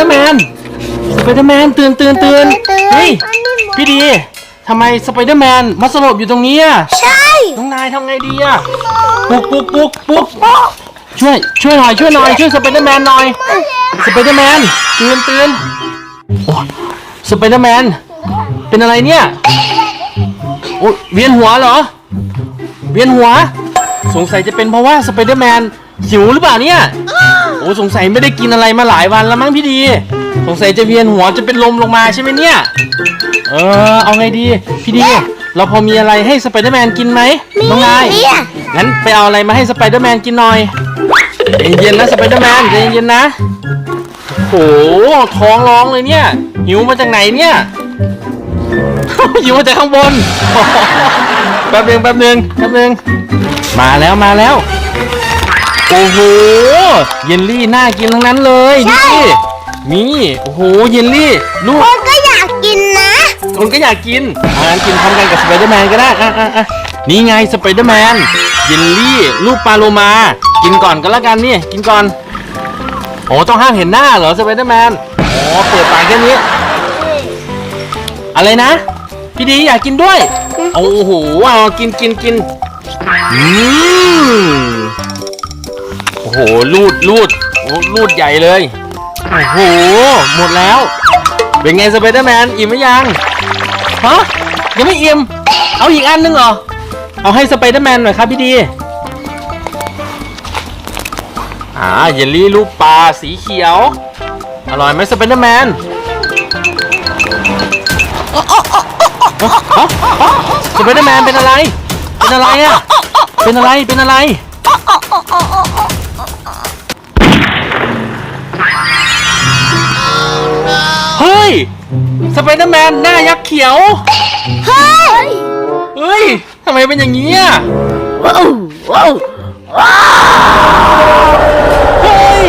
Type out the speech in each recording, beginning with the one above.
สไปเดอร์แมน สไปเดอร์แมนตื่นตื่นตื่นเฮ้ยพี่ดีทำไมสไปเดอร์แมนมาสลบอยู่ตรงนี้อะใช่น้องนายทำไงดีอะปลุกปลุกปลุกปลุกช่วยช่วยหน่อยช่วยหน่อยช่วยสไปเดอร์แมนหน่อยสไปเดอร์แมนตื่นตื่นโอ้สไปเดอร์แมนเป็นอะไรเนี่ยโอ้ยเวียนหัวเหรอ เวียนหัว สงสัยจะเป็นเพราะว่าสไปเดอร์แมน หิวหรือเปล่าเนี่ย โอ้สงสัยไม่ได้กินอะไรมาหลายวันแล้วมั้งพี่ดี สงสัยจะเวียนหัวจะเป็นลมลงมาใช่ไหมเนี่ย เออ เอาไงดี พี่ดี เราพอมีอะไรให้สไปเดอร์แมนกินไหมน้องนายเนี่ยงั้นไปเอาอะไรมาให้สไปเดอร์แมนกินหน่อยใจเย็นๆนะสไปเดอร์แมนใจเย็นๆนะโอ้โหท้องร้องเลยเนี่ย หิวมาจากไหนเนี่ยหิวมาจากข้างบนแป๊บหนึงแป๊บหนึงแป๊บหนึงมาแล้วมาแล้ว โอ้โห เยลลี่น่ากินทั้งนั้นเลยดูสิมีโอ้โห เยลลี่ ลูกคนก็อยากกินนะคนก็อยากกินอ่างั้นกินพร้อมกันกับสไปเดอร์แมนก็ได้อะอะอะนี่ไงสไปเดอร์แมน เยลลี่ ลูกปลาโลมา กินก่อนก็แล้วกันนี่ กินก่อน โอ้ต้องห้ามเห็นหน้าเหรอสไปเดอร์แมน อ๋อ เปิดปากแค่นี้ อะไรนะ พี่ดีอยากกินด้วย โอ้โหเอากินกินกินอืมโอ้โหลูดลูดโอ้ลูดใหญ่เลยโอ้โหหมดแล้ว เป็นไงสไปเดอร์แมนอิ่มไหมยังฮะยังไม่อิ่มเอาอีกอันนึงเหรอเอาให้สไปเดอร์แมนหน่อยครับพี่ดีอ่าเยลลี่ลูกปลาสีเขียว อร่อยไหมสไปเดอร์แมนสไปเดอร์แมนเป็นอะไร เป็นอะไรอะเป็นอะไร เป็นอะไร สไปเดอร์แมนหน้ายักษ์เขียว เฮ้ยเฮ้ยทำไมเป็นอย่างนี้อะว้าวว้าวเฮ้ย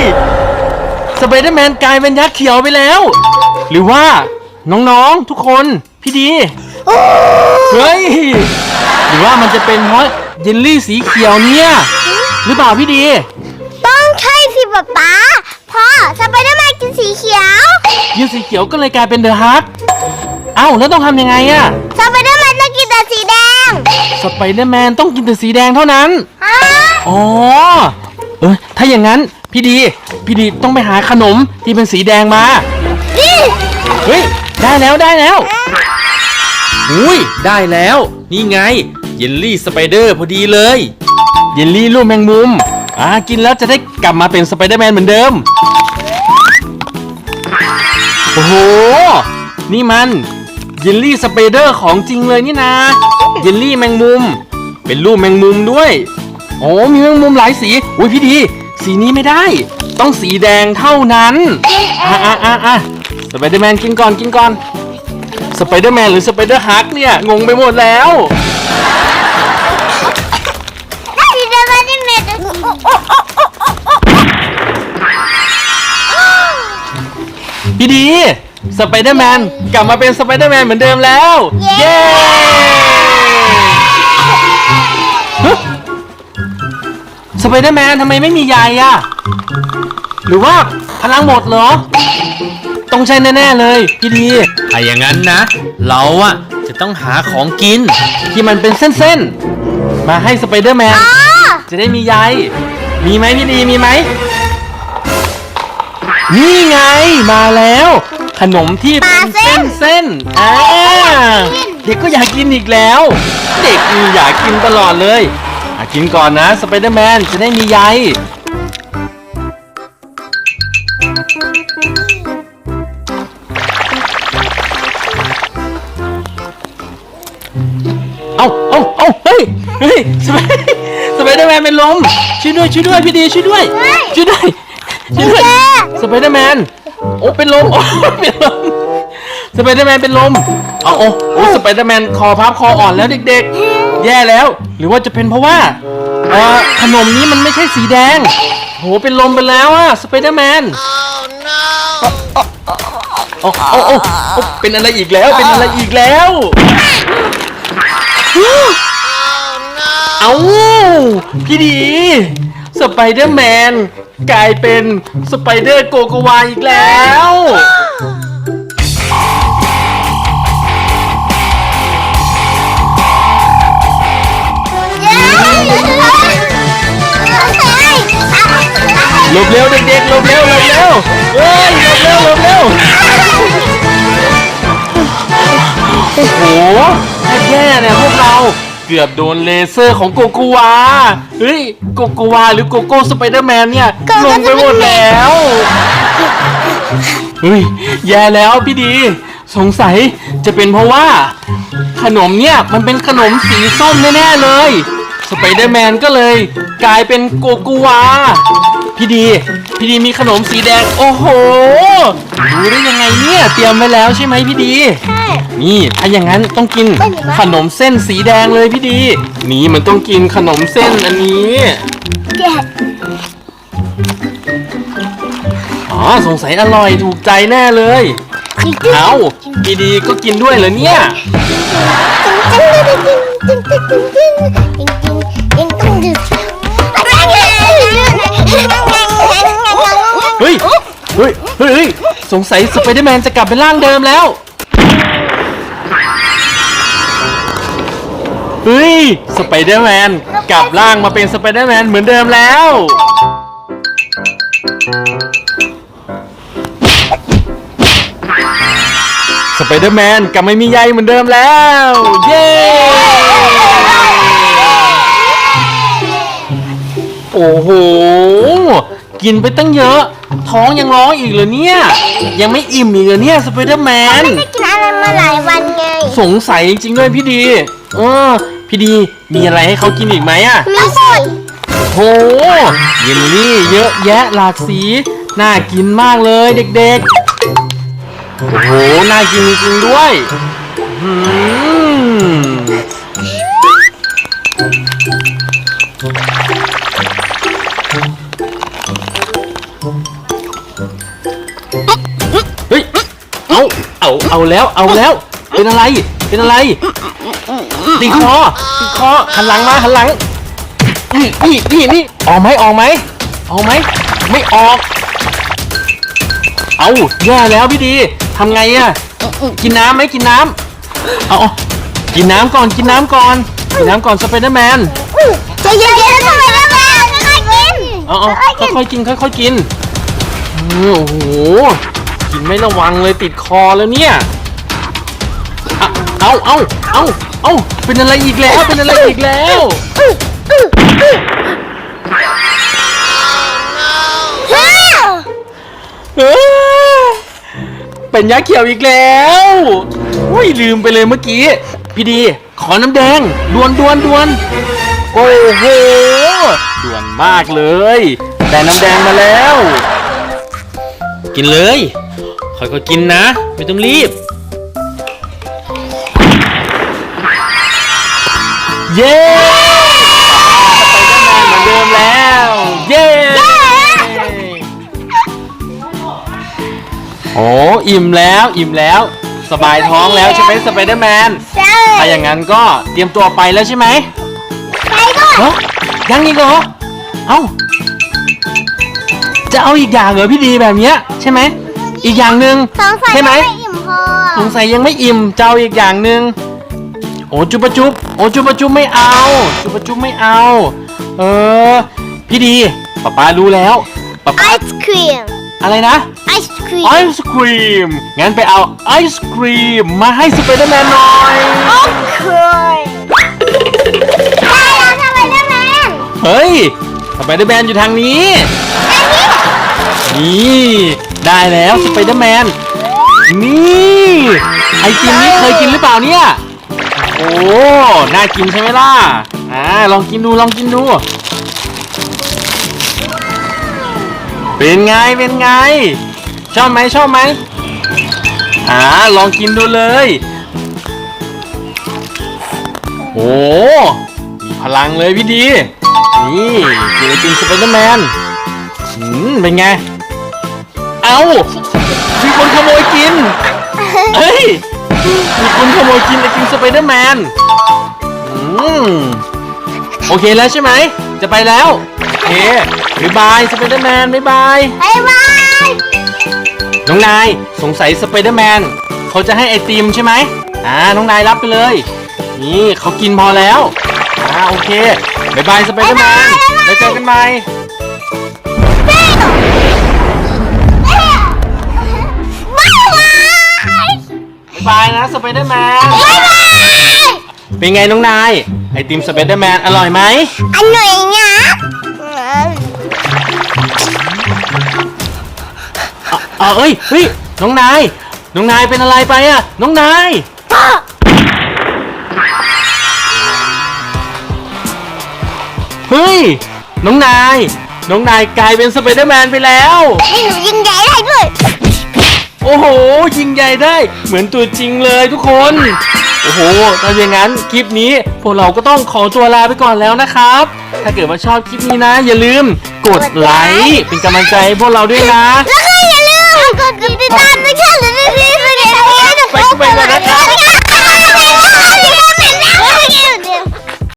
สไปเดอร์แมนกลายเป็นยักษ์เขียวไปแล้ว หรือว่าน้องๆทุกคนพี่ดีเฮ้ยหรือว่ามันจะเป็นเพราะเยลลี่สีเขียวเนี่ยหรือเปล่าพี่ดี ต้องใช่สิป๊าป๊าเพราะสไปเดอร์แมนกิน สีเขียวยินสีเขียวก็เลยกลายเป็นเดอะฮักเอ้าแล้วต้องทำยังไงอะสไปเดอร์แมนต้องกินแต่สีแดงสไปเดอร์แมนต้องกินแต่สีแดงเท่านั้น ฮะอ๋อ เออถ้าอย่างนั้นพี่ดี พี่ดีต้องไปหาขนมที่เป็นสีแดงมา นี่เฮ้ย ได้แล้วได้แล้ว อุ้ย ได้แล้ว นี่ไง เยลลี่สไปเดอร์พอดีเลย เยลลี่ลูกแมงมุม อ่า กินแล้วจะได้กลับมาเป็นสไปเดอร์แมนเหมือนเดิม นี่มันเยลลี่สไปเดอร์ของจริงเลยนี่นะเยลลี่แมงมุม เป็นรูปแมงมุมด้วยโอ้มีแมงมุมหลายสีอุ้ยพี่ดี สีนี้ไม่ได้ ต้องสีแดงเท่านั้นอะอะอะอะสไปเดอร์แมนกินก่อนกินก่อนสไปเดอร์แมนหรือสไปเดอร์ฮักเนี่ยงงไปหมดแล้ว สไปเดอร์แมนกลับมาเป็นสไปเดอร์แมนเหมือนเดิมแล้ว เย้ฮะสไปเดอร์แมนทำไมไม่มีใยอะหรือว่าพลังหมดเหรอ ต้องใช่แน่ ๆ เลยพี่ดีถ้าอย่างนั้นนะ เราอะจะต้องหาของกิน ที่มันเป็นเส้นๆ มาให้สไปเดอร์แมนอ๋อจะได้มีใยมีไหมพี่ดีมีไหม นี่ไงมาแล้ว ขนมที่เป็นเส้นเส้นๆอ่าเด็กก็อยากกินอีกแล้ว เด็กนี่อยากกินตลอดเลยอะกินก่อนนะสไปเดอร์แมนจะได้มีใยเอาเอาเอาเฮ้ยเฮ้ยสไปสไปเดอร์แมนเป็นลมช่วยด้วยช่วยด้วยพี่ดีช่วยด้วยช่วยด้วยช่วยด้วย สไปเดอร์แมน โอ้เป็นลมโอ้เป็นลมสไปเดอร์แมนเป็นลมเอาโอ้โอ้สไปเดอร์แมนคอพับคออ่อนแล้วเด็กๆ แย่แล้ว หรือว่าจะเป็นเพราะว่าเอ่อขนมนี้มันไม่ใช่สีแดงโหเป็นลมไปแล้วอะสไปเดอร์แมนโอ้ no โอ้โอ้โอ้เป็นอะไรอีกแล้วเป็นอะไรอีกแล้ว เอาพี่ดี สไปเดอร์แมนกลายเป็นสไปเดอร์โกโกวาอีกแล้ว หลบเร็วเด็กๆหลบเร็วหลบเร็วเฮ้ยหลบเร็วหลบเร็วโอ้โหแย่เนี่ยพวกเรา กือบโดนเลเซอร์ของโกโกวา เฮ้ย โกโกวาหรือโกโก้สไปเดอร์แมนเนี่ยลงไปหมดแล้ว เฮ้ย แย่แล้วพี่ดี สงสัยจะเป็นเพราะว่า ขนมเนี่ยมันเป็นขนมสีส้มแน่ๆเลย สไปเดอร์แมนก็เลย กลายเป็นโกโกวา พี่ดี พี่ดีมีขนมสีแดง โอ้โหรู้ได้ยังไงเนี่ย เตรียมไว้แล้วใช่ไหมพี่ดี ใช่ นี่ถ้าอย่างนั้นต้องกินไม่มีมั้ยขนมเส้นสีแดงเลยพี่ดี นี่มันต้องกินขนมเส้นอันนี้แกะอ๋อสงสัยอร่อยถูกใจแน่เลย จริงจริงเอาพี่ดีก็กินด้วยเหรอเนี่ย จริงจริงจริงจริงจริงจริงจ ฮ้ยเฮ้ยเฮ้ยสงสัยสไปเดอร์แมนจะกลับเป็นร่างเดิมแล้ว เฮ้ย สไปเดอร์แมนกลับร่างมาเป็นสไปเดอร์แมนเหมือนเดิมแล้ว สไปเดอร์แมนกลับไม่มีใยเหมือนเดิมแล้ว เย้ โอ้โห กินไปตั้งเยอะ ท้องยังร้องอีกเหรอเนี่ย ยังไม่อิ่มอีกเหรอเนี่ยสไปเดอร์แมน ไม่ได้กินอะไรมาหลายวันไง สงสัยจริงๆด้วยพี่ดี เออ พี่ดีมีอะไรให้เขากินอีกไหมอะมีสิโหเยลลี่เยอะแยะหลากสี น่ากินมากเลยเด็กๆ โอ้โห น่ากินจริงๆด้วยอืม เอาเอาแล้วเอาแล้ว เป็นอะไรเป็นอะไรติดคอติดคอหันหลังมาหันหลังนี่นี่นี่นี่ออกไหมออกไหมออกไหมไม่ออก เอาแย่แล้วพี่ดีทำไงอะกินน้ำไหมกินน้ำเอาเอากินน้ำก่อนกินน้ำก่อนกินน้ำก่อนสไปเดอร์แมนใจเย็นๆทำไมล่ะแม่ค่อยๆกินเอาเอาค่อยๆกินค่อยๆกินอืมโอ้โห กินไม่ระวังเลยติดคอแล้วเนี่ย เอาเอาเอาเอาเป็นอะไรอีกแล้ว เป็นอะไรอีกแล้ว เป็นยักษ์เขียวอีกแล้วอุ้ยลืมไปเลยเมื่อกี้ พี่ดี ขอน้ำแดงดวนดวนดวนโอ้โหด่วนมากเลยได้น้ำแดงมาแล้ว กินเลย ค่อยๆกินนะ ไม่ต้องรีบ เย้สไปเดอร์แมนเหมือนเดิมแล้ว เย้โอ้อิ่มแล้วอิ่มแล้ว สบายท้องแล้วใช่ไหมสไปเดอร์แมนใช่ถ้าอย่างนั้นก็เตรียมตัวไปแล้วใช่ไหมไปก่อนเอ้ายังอีกเหรอเอ้าจะเอาอีกอย่างเหรอพี่ดีแบบเนี้ยใช่ไหม อีกอย่างหนึ่งสงสัยใช่ไหมไม่อิ่มพอสงสัยยังไม่อิ่มจะเอาอีกอย่างหนึ่งโอ้จุบปะจุบโอ้จุบปะจุบไม่เอา จุบปะจุบไม่เอา เออ พี่ดีป๊าป๊ารู้แล้วป๊าไอป๊าศครีมอะไรนะ ไอศครีมไอศครีมงั้นไปเอาไอศครีมมาให้สไปเดอร์แมนหน่อยโอเคได้แล้วทำไมได้แมนเฮ้ยสไปเดอร์แมนอยู่ทางนี้ นี่ได้แล้วสไปเดอร์แมน นี่ไอติมนี้เคยกินหรือเปล่าเนี่ย โอ้ น่ากินใช่ไหมล่ะ อ่า ลองกินดู ลองกินดู เป็นไง เป็นไง ชอบไหมชอบไหมอ่า ลองกินดูเลย โอ้มีพลังเลยพี่ดี นี่กินไอติมสไปเดอร์แมน อืม เป็นไง เอามีคนขโมยกินเฮ้ยมีคนขโมยกินไอติมสไปเดอร์แมนอืมโอเคแล้วใช่ไหม จะไปแล้วโอบ๊ายบายสไปเดอร์แมนบ๊ายบายบายบายน้องนายสงสัยสไปเดอร์แมนเขาจะให้ไอติมใช่ไหมอ่าน้องนายรับไปเลย นี่เขากินพอแล้วอ่าโอเคบ๊ายบายสไปเดอร์แมนแล้วเจอกันใหม่ บายบายบ๊ายบายนะสไปเดอร์แมนบายบายเป็นไงน้องนาย ไอติมสไปเดอร์แมนอร่อยไหม อันหน่อยนะอ่าเอ้ยเฮ้ยน้องนาย น้องนายเป็นอะไรไปอะน้องนายพ่อเฮ้ย น้องนาย น้องนายกลายเป็นสไปเดอร์แมนไปแล้ว ให้หนูยิงใหญ่ได้ด้วย โอ้โห ยิงใหญ่ได้เหมือนตัวจริงเลยทุกคน โอ้โหถ้าอย่างนั้นคลิปนี้พวกเราก็ต้องขอตัวลาไปก่อนแล้วนะครับ ถ้าเกิดว่าชอบคลิปนี้นะ อย่าลืมกดไลค์เป็นกำลังใจให้พวกเราด้วยนะ แล้วก็อย่าลืมกดติดตามด้วยค่ะหรือไม่ได้ไม่ได้ไม่ได้ไปไปก่อนนะครับ